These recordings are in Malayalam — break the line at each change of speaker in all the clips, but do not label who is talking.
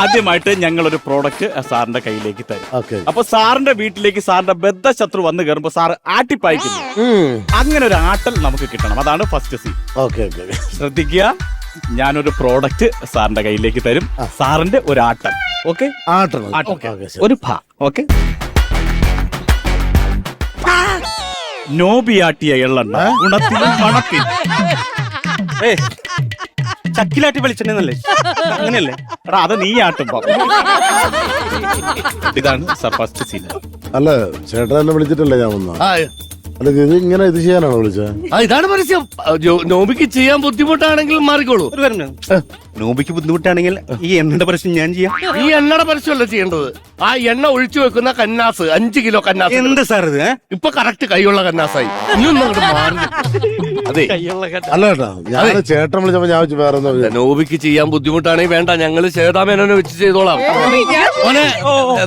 ആദ്യമായിട്ട് ഞങ്ങൾ ഒരു പ്രോഡക്റ്റ് സാറിന്റെ കയ്യിലേക്ക് തരും. അപ്പൊ സാറിന്റെ വീട്ടിലേക്ക് സാറിന്റെ ബദ്ധ ശത്രു വന്ന് കയറുമ്പോ സാർ ആട്ടിപ്പായിക്കുന്നു. അങ്ങനെ ഒരു ആട്ടൽ നമുക്ക് കിട്ടണം. അതാണ് ഫസ്റ്റ് സീൻ
ഓക്കെ ഓക്കെ.
ശ്രദ്ധിക്കുക ഞാനൊരു പ്രോഡക്റ്റ് സാറിന്റെ കയ്യിലേക്ക് തരും. സാറിന്റെ ഒരു ആട്ടൽ. ഓക്കെ. ഒരു ഭ. ഓക്കെ? നോബിയാട്ടിയ എള്ളെണ്ണ. ഗുണത്തിലും മണത്തിലും
ചക്കിലാട്ടി വെളിച്ചെണ്ണന്നല്ലേ അങ്ങനെയല്ലേ?
എടാ അത് നീ ആട്ടുമ്പോ. ഇതാണ് ഫസ്റ്റ് സീൻ.
അല്ല ചേട്ടൻ എന്നെ വിളിച്ചിട്ടല്ലേ ഞാൻ വന്ന? അല്ല ഇത് ഇങ്ങനെ ഇത് ചെയ്യാനാണോ വിളിച്ചത്
ആ, ഇതാണ് പരസ്യം. ആ, ജോ- നോബിക്ക് ചെയ്യാൻ ബുദ്ധിമുട്ടാണെങ്കിൽ മാറിക്കോളൂ.
ഒരു കാര്യം നോബിക്ക് ബുദ്ധിമുട്ടാണെങ്കിൽ ഈ എണ്ണയുടെ പ്രശ്നം ഞാൻ ചെയ്യാം.
ഈ എണ്ണയുടെ പരസ്യമല്ല ചെയ്യേണ്ടത്? ആ എണ്ണ ഒഴിച്ചു വെക്കുന്ന കന്നാസ് അഞ്ച് കിലോ കന്നാസ്
എന്ത് സാർ ഇത് ഏ?
ഇപ്പൊ കറക്റ്റ് കൈയുള്ള കന്നാസായി. ഇനിയൊന്നും അങ്ങോട്ട് മാറി
അതെ.
അല്ല ചേട്ടാ ഞാൻ ചേട്ടൻ വിളിച്ചപ്പോ ഞാൻ വെച്ച് വേറെ?
നോബിക്ക് ചെയ്യാൻ ബുദ്ധിമുട്ടാണെങ്കിൽ വേണ്ട ഞങ്ങൾ ചേതാമേനോനെ വെച്ച് ചെയ്തോളാം. മോനെ,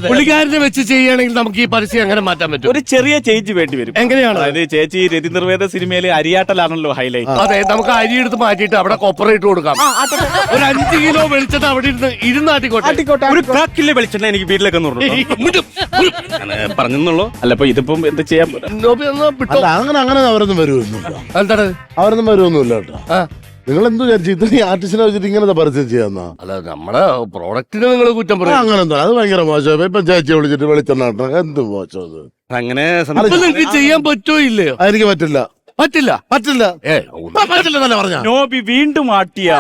പുള്ളിക്കാരനെ വെച്ച് ചെയ്യുകയാണെങ്കിൽ നമുക്ക് ഈ പരസ്യം അങ്ങനെ മാറ്റാൻ പറ്റും?
ഒരു ചെറിയ ചേഞ്ച് വേണ്ടി വരും.
എങ്ങനെയാണ്?
അതായത് ചേച്ചി രതി നിർവേദ സിനിമയിലെ അരിയാട്ടലാണല്ലോ ഹൈലൈറ്റ്
അതെ നമുക്ക് അരി എടുത്ത് മാറ്റിയിട്ട് അവിടെ കോപ്പറേറ്റ് കൊടുക്കാം. ഒരു അഞ്ച് കിലോ വെളിച്ചത് അവിടെ ഇരുന്ന് ഇരുന്നാട്ടിക്കോട്ടെ
ഒരു കാക്കിലെ വെളിച്ചെണ്ണ എനിക്ക് വീട്ടിലേക്ക് പറഞ്ഞെന്നുള്ളൂ.
അല്ല ഇപ്പൊ ഇതിപ്പം എന്ത് ചെയ്യാൻ?
നോബി ഒന്ന് വിട്ടോ?
അല്ല അങ്ങനെ അങ്ങനെ അവരൊന്നും വരുമൊന്നുമില്ല
എന്താണ്?
അവരൊന്നും വരുമൊന്നുമില്ല കേട്ടോ. നിങ്ങൾ എന്ത് വിചാരിച്ചു ഇത്രയും ആർട്ടിസ്റ്റിനെ വെച്ചിട്ട് ഇങ്ങനത്തെ പരസ്യം ചെയ്യാന്നാ?
അല്ല നമ്മുടെ പ്രോഡക്റ്റിന് നിങ്ങൾ കുറ്റം പറയും.
അങ്ങനെ എന്താ അത് ഭയങ്കര മോശം. ഇപ്പൊ ചേച്ചിയെ വിളിച്ചിട്ട് വെളിച്ചെണ്ണ ഇടണം. എന്ത് മോശം അത്?
അങ്ങനെ
നിങ്ങൾക്ക് ചെയ്യാൻ പറ്റോ ഇല്ലയോ?
അതെനിക്ക് പറ്റില്ല.
പറ്റില്ല?
പറ്റില്ല.
ഏ
പറ്റില്ല തന്നെ പറഞ്ഞ?
നോബി വീണ്ടും ആട്ടിയ